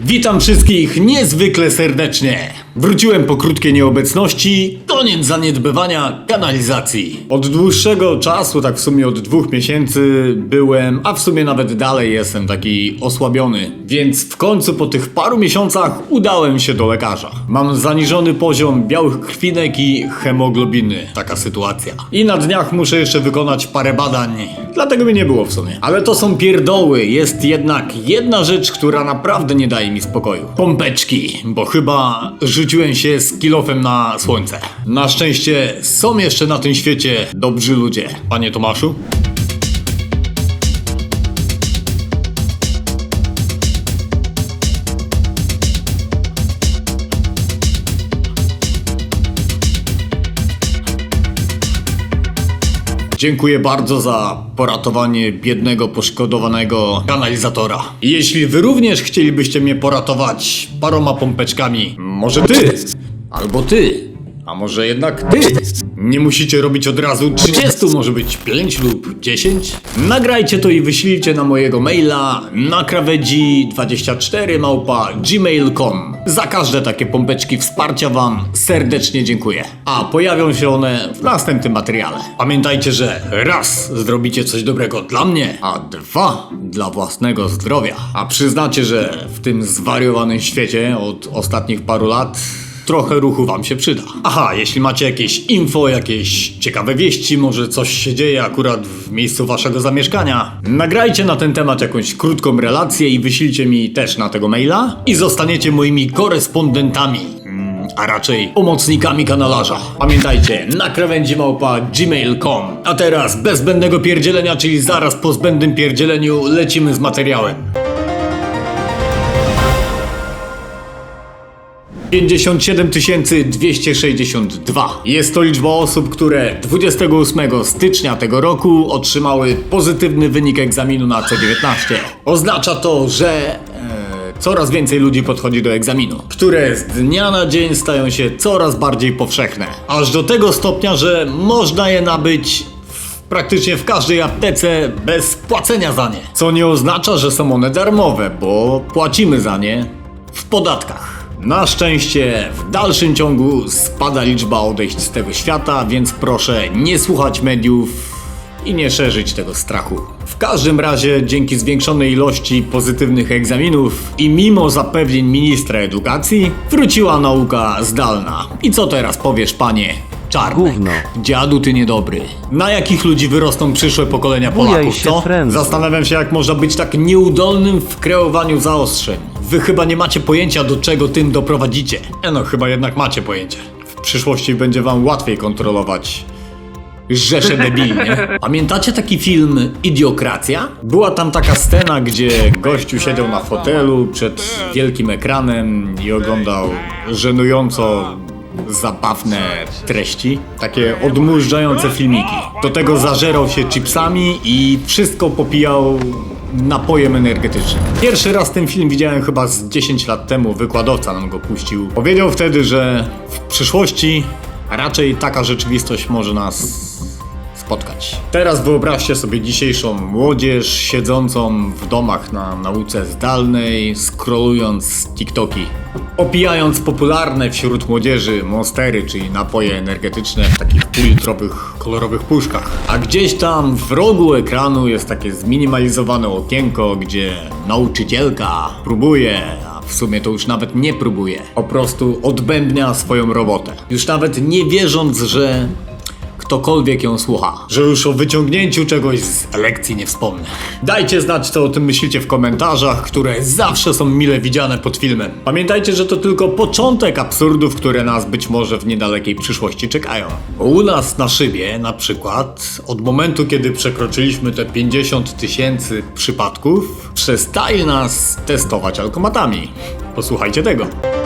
Witam wszystkich niezwykle serdecznie. Wróciłem po krótkiej nieobecności. Koniec zaniedbywania kanalizacji. Od dłuższego czasu, tak w sumie od dwóch miesięcy, byłem, a w sumie nawet dalej jestem taki osłabiony. Więc w końcu po tych paru miesiącach udałem się do lekarza. Mam zaniżony poziom białych krwinek i hemoglobiny. Taka sytuacja. I na dniach muszę jeszcze wykonać parę badań. Dlatego mnie nie było w sumie. Ale to są pierdoły. Jest jednak jedna rzecz, która naprawdę nie daje mi spokoju. Pompeczki, bo chyba rzuciłem się z kilofem na słońce. Na szczęście są jeszcze na tym świecie dobrzy ludzie. Panie Tomaszu? Dziękuję bardzo za poratowanie biednego, poszkodowanego kanalizatora. Jeśli wy również chcielibyście mnie poratować paroma pompeczkami, może ty, albo ty, a może jednak ty. Nie musicie robić od razu 30, może być 5 lub 10. Nagrajcie to i wyślijcie na mojego maila na krawędzi24 małpa gmail.com. Za każde takie pompeczki wsparcia wam serdecznie dziękuję. A pojawią się one w następnym materiale. Pamiętajcie, że raz zrobicie coś dobrego dla mnie, a dwa dla własnego zdrowia. A przyznacie, że w tym zwariowanym świecie od ostatnich paru lat trochę ruchu wam się przyda. Aha, jeśli macie jakieś info, jakieś ciekawe wieści, może coś się dzieje akurat w miejscu waszego zamieszkania, nagrajcie na ten temat jakąś krótką relację i wyślijcie mi też na tego maila i zostaniecie moimi korespondentami. Mm, A raczej pomocnikami kanalarza. Pamiętajcie, na krawędzi małpa gmail.com. A teraz bez zbędnego pierdzielenia, czyli zaraz po zbędnym pierdzieleniu lecimy z materiałem. 57 262. Jest to liczba osób, które 28 stycznia tego roku otrzymały pozytywny wynik egzaminu na C19. Oznacza to, że e, coraz więcej ludzi podchodzi do egzaminu, które z dnia na dzień stają się coraz bardziej powszechne. Aż do tego stopnia, że można je nabyć w praktycznie w każdej aptece bez płacenia za nie. Co nie oznacza, że są one darmowe, bo płacimy za nie w podatkach. Na szczęście w dalszym ciągu spada liczba odejść z tego świata, więc proszę nie słuchać mediów i nie szerzyć tego strachu. W każdym razie, dzięki zwiększonej ilości pozytywnych egzaminów i mimo zapewnień ministra edukacji, wróciła nauka zdalna. I co teraz powiesz, panie? Czarnek. Gówno. Dziadu ty niedobry. Na jakich ludzi wyrosną przyszłe pokolenia Bujaj Polaków, się co? Zastanawiam się, jak można być tak nieudolnym w kreowaniu zaostrzeń. Wy chyba nie macie pojęcia, do czego tym doprowadzicie. E no, chyba jednak macie pojęcie. W przyszłości będzie wam łatwiej kontrolować rzesze debili, nie? Pamiętacie taki film Idiokracja? Była tam taka scena, gdzie gościu siedział na fotelu przed wielkim ekranem i oglądał żenująco zabawne treści, takie odmurzające filmiki. Do tego zażerał się chipsami i wszystko popijał napojem energetycznym. Pierwszy raz ten film widziałem chyba z 10 lat temu, wykładowca nam go puścił. Powiedział wtedy, że w przyszłości raczej taka rzeczywistość może nas spotkać. Teraz wyobraźcie sobie dzisiejszą młodzież siedzącą w domach na nauce zdalnej, scrollując TikToki, opijając popularne wśród młodzieży monstery, czyli napoje energetyczne w takich półlitrowych, kolorowych puszkach. A gdzieś tam w rogu ekranu jest takie zminimalizowane okienko, gdzie nauczycielka próbuje w sumie to już nawet nie próbuje. Po prostu odbębnia swoją robotę. Już nawet nie wierząc, że ktokolwiek ją słucha. Że już o wyciągnięciu czegoś z lekcji nie wspomnę. Dajcie znać, co o tym myślicie w komentarzach, które zawsze są mile widziane pod filmem. Pamiętajcie, że to tylko początek absurdów, które nas być może w niedalekiej przyszłości czekają. U nas na szybie, na przykład, od momentu, kiedy przekroczyliśmy te 50 tysięcy przypadków, przestali nas testować alkomatami. Posłuchajcie tego.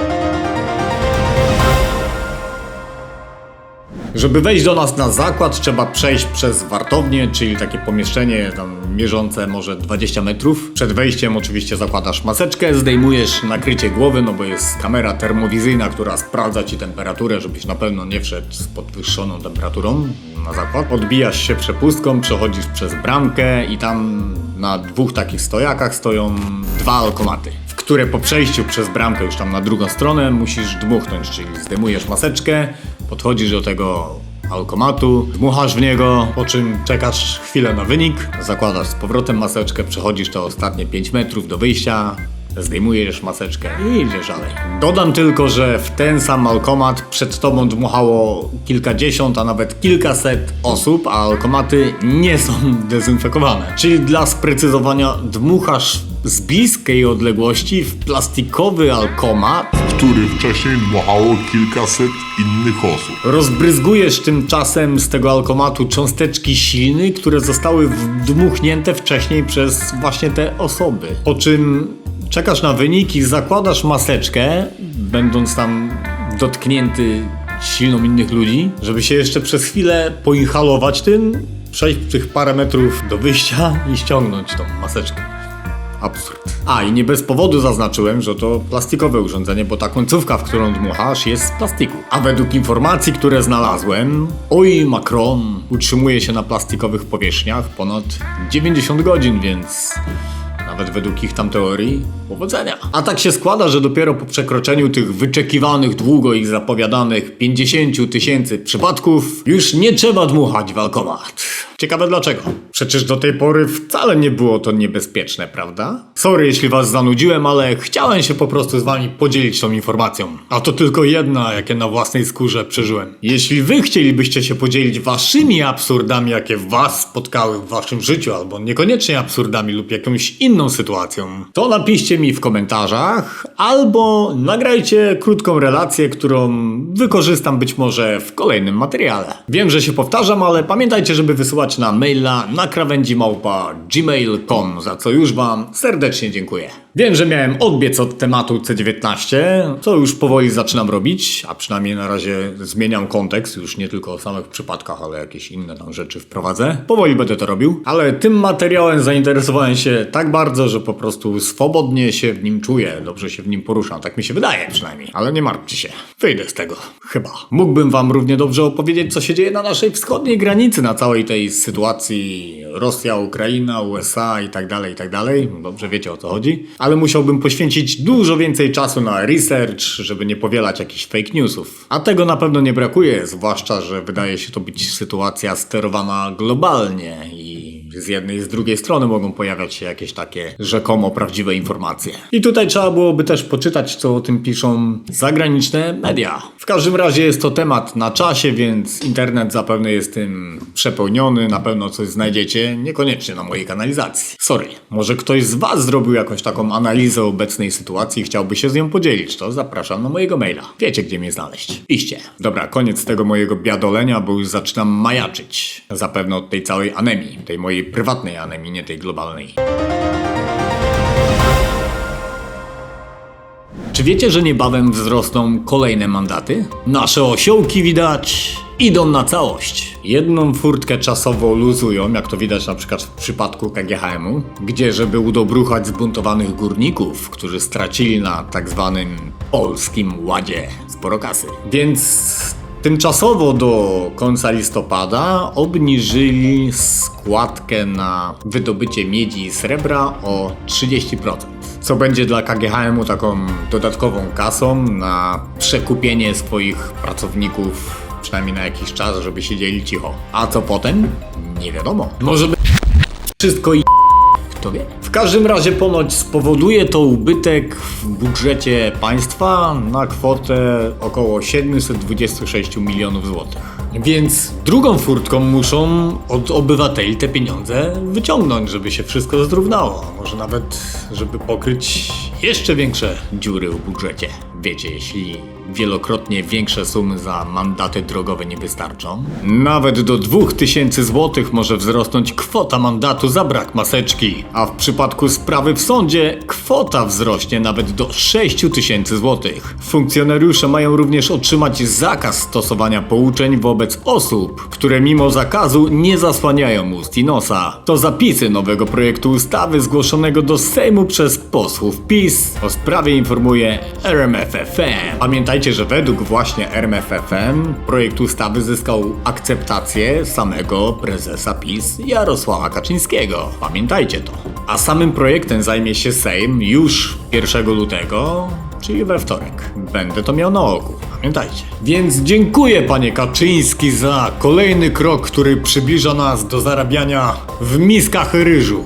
Żeby wejść do nas na zakład, trzeba przejść przez wartownię, czyli takie pomieszczenie tam mierzące może 20 metrów. Przed wejściem oczywiście zakładasz maseczkę, zdejmujesz nakrycie głowy, no bo jest kamera termowizyjna, która sprawdza ci temperaturę, żebyś na pewno nie wszedł z podwyższoną temperaturą na zakład. Odbijasz się przepustką, przechodzisz przez bramkę i tam na dwóch takich stojakach stoją dwa alkomaty. które po przejściu przez bramkę już tam na drugą stronę musisz dmuchnąć, czyli zdejmujesz maseczkę, podchodzisz do tego alkomatu, dmuchasz w niego, po czym czekasz chwilę na wynik, zakładasz z powrotem maseczkę, przechodzisz te ostatnie 5 metrów do wyjścia, zdejmujesz maseczkę i idziesz dalej. Dodam tylko, że w ten sam alkomat przed tobą dmuchało kilkadziesiąt, a nawet kilkaset osób, a alkomaty nie są dezynfekowane. Czyli dla sprecyzowania dmuchasz z bliskiej odległości w plastikowy alkomat, który wcześniej dmuchało kilkaset innych osób. Rozbryzgujesz tymczasem z tego alkomatu cząsteczki silny, które zostały wdmuchnięte wcześniej przez właśnie te osoby. Po czym czekasz na wynik i zakładasz maseczkę, będąc tam dotknięty silną innych ludzi, żeby się jeszcze przez chwilę poinhalować tym, przejść tych parę metrów do wyjścia i ściągnąć tą maseczkę. Absurd. A i nie bez powodu zaznaczyłem, że to plastikowe urządzenie, bo ta końcówka, w którą dmuchasz, jest z plastiku. A według informacji, które znalazłem, oj Macron utrzymuje się na plastikowych powierzchniach ponad 90 godzin, więc nawet według ich tam teorii, powodzenia. A tak się składa, że dopiero po przekroczeniu tych wyczekiwanych długo i zapowiadanych 50 tysięcy przypadków już nie trzeba dmuchać w alkomat. Ciekawe dlaczego. Przecież do tej pory wcale nie było to niebezpieczne, prawda? Sorry, jeśli was zanudziłem, ale chciałem się po prostu z wami podzielić tą informacją. A to tylko jedna, jakie na własnej skórze przeżyłem. Jeśli wy chcielibyście się podzielić waszymi absurdami, jakie was spotkały w waszym życiu, albo niekoniecznie absurdami lub jakąś inną sytuacją, to napiszcie mi w komentarzach, albo nagrajcie krótką relację, którą wykorzystam być może w kolejnym materiale. Wiem, że się powtarzam, ale pamiętajcie, żeby wysyłać na maila na krawędzi małpa gmail.com, za co już wam serdecznie dziękuję. Wiem, że miałem odbiec od tematu C19, co już powoli zaczynam robić, a przynajmniej na razie zmieniam kontekst, już nie tylko o samych przypadkach, ale jakieś inne tam rzeczy wprowadzę. Powoli będę to robił, ale tym materiałem zainteresowałem się tak bardzo, że po prostu swobodnie się w nim czuję, dobrze się w nim poruszam, tak mi się wydaje przynajmniej. Ale nie martwcie się, wyjdę z tego, chyba. Mógłbym wam równie dobrze opowiedzieć, co się dzieje na naszej wschodniej granicy, na całej tej sytuacji Rosja, Ukraina, USA i tak dalej, i tak dalej. Dobrze wiecie o co chodzi. Ale musiałbym poświęcić dużo więcej czasu na research, żeby nie powielać jakichś fake newsów. A tego na pewno nie brakuje, zwłaszcza, że wydaje się to być sytuacja sterowana globalnie z jednej i z drugiej strony mogą pojawiać się jakieś takie rzekomo prawdziwe informacje. I tutaj trzeba byłoby też poczytać, co o tym piszą zagraniczne media. W każdym razie jest to temat na czasie, więc internet zapewne jest tym przepełniony, na pewno coś znajdziecie, niekoniecznie na mojej kanalizacji. Sorry, może ktoś z Was zrobił jakąś taką analizę obecnej sytuacji i chciałby się z nią podzielić, to zapraszam na mojego maila. Wiecie, gdzie mnie znaleźć. Iście. Dobra, koniec tego mojego biadolenia, bo już zaczynam majaczyć. Zapewne od tej całej anemii, tej mojej prywatnej anemii, nie tej globalnej. Czy wiecie, że niebawem wzrosną kolejne mandaty? Nasze osiołki widać idą na całość. Jedną furtkę czasowo luzują, jak to widać na przykład w przypadku KGHM-u, gdzie żeby udobruchać zbuntowanych górników, którzy stracili na tak zwanym polskim ładzie sporo kasy. Więc Tymczasowo do końca listopada obniżyli składkę na wydobycie miedzi i srebra o 30%. Co będzie dla KGHM-u taką dodatkową kasą na przekupienie swoich pracowników przynajmniej na jakiś czas, żeby siedzieli cicho. A co potem? Nie wiadomo. Może by wszystko i kto wie. W każdym razie ponoć spowoduje to ubytek w budżecie państwa na kwotę około 726 milionów złotych. Więc drugą furtką muszą od obywateli te pieniądze wyciągnąć, żeby się wszystko zrównało. Może nawet, żeby pokryć jeszcze większe dziury w budżecie. Wiecie, jeśli wielokrotnie większe sumy za mandaty drogowe nie wystarczą. Nawet do 2000 zł może wzrosnąć kwota mandatu za brak maseczki, a w przypadku sprawy w sądzie kwota wzrośnie nawet do 6000 zł. Funkcjonariusze mają również otrzymać zakaz stosowania pouczeń wobec osób, które mimo zakazu nie zasłaniają ust i nosa. To zapisy nowego projektu ustawy zgłoszonego do Sejmu przez posłów PiS. O sprawie informuje RMF. RMFFM. Pamiętajcie, że według właśnie RMFFM projekt ustawy zyskał akceptację samego prezesa PiS Jarosława Kaczyńskiego. Pamiętajcie to. A samym projektem zajmie się Sejm już 1 lutego, czyli we wtorek. Będę to miał na oku. Pamiętajcie. Więc dziękuję panie Kaczyński za kolejny krok, który przybliża nas do zarabiania w miskach ryżu.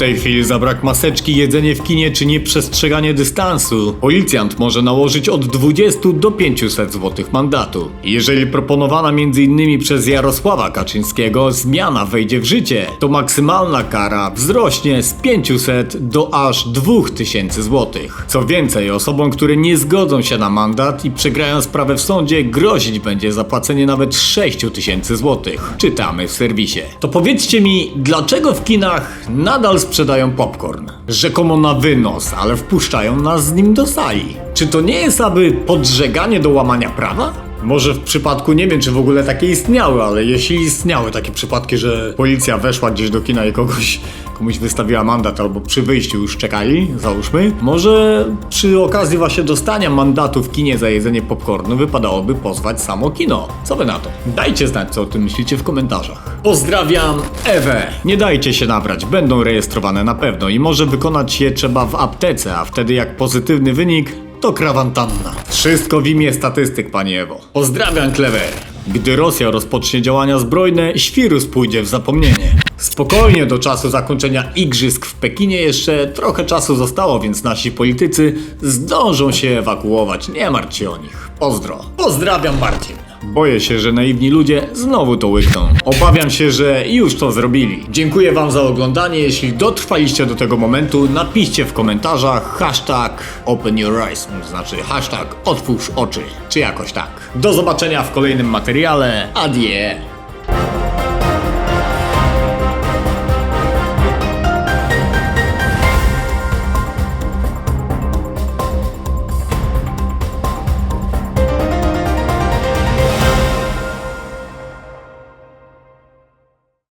Tej chwili za brak maseczki, jedzenie w kinie czy nieprzestrzeganie dystansu, policjant może nałożyć od 20 do 500 zł mandatu. Jeżeli proponowana m.in. przez Jarosława Kaczyńskiego zmiana wejdzie w życie, to maksymalna kara wzrośnie z 500 do aż 2000 zł. Co więcej, osobom, które nie zgodzą się na mandat i przegrają sprawę w sądzie, grozić będzie zapłacenie nawet 6000 zł. Czytamy w serwisie. To powiedzcie mi, dlaczego w kinach nadal sprzedają popcorn? Rzekomo na wynos, ale wpuszczają nas z nim do sali. Czy to nie jest aby podżeganie do łamania prawa? Może w przypadku, nie wiem czy w ogóle takie istniały, ale jeśli istniały takie przypadki, że policja weszła gdzieś do kina i kogoś, komuś wystawiła mandat albo przy wyjściu już czekali, załóżmy, może przy okazji właśnie dostania mandatu w kinie za jedzenie popcornu wypadałoby pozwać samo kino. Co wy na to? Dajcie znać co o tym myślicie w komentarzach. Pozdrawiam Ewę! Nie dajcie się nabrać, będą rejestrowane na pewno i może wykonać je trzeba w aptece, a wtedy jak pozytywny wynik to krawantanna. Wszystko w imię statystyk, panie Ewo. Pozdrawiam, Klewer. Gdy Rosja rozpocznie działania zbrojne, świrus pójdzie w zapomnienie. Spokojnie do czasu zakończenia igrzysk w Pekinie jeszcze trochę czasu zostało, więc nasi politycy zdążą się ewakuować. Nie martw się o nich. Pozdro. Pozdrawiam, Marcin. Boję się, że naiwni ludzie znowu to łykną. Obawiam się, że już to zrobili. Dziękuję wam za oglądanie. Jeśli dotrwaliście do tego momentu, napiszcie w komentarzach hashtag open your eyes, znaczy hashtag otwórz oczy, czy jakoś tak. Do zobaczenia w kolejnym materiale. Adie.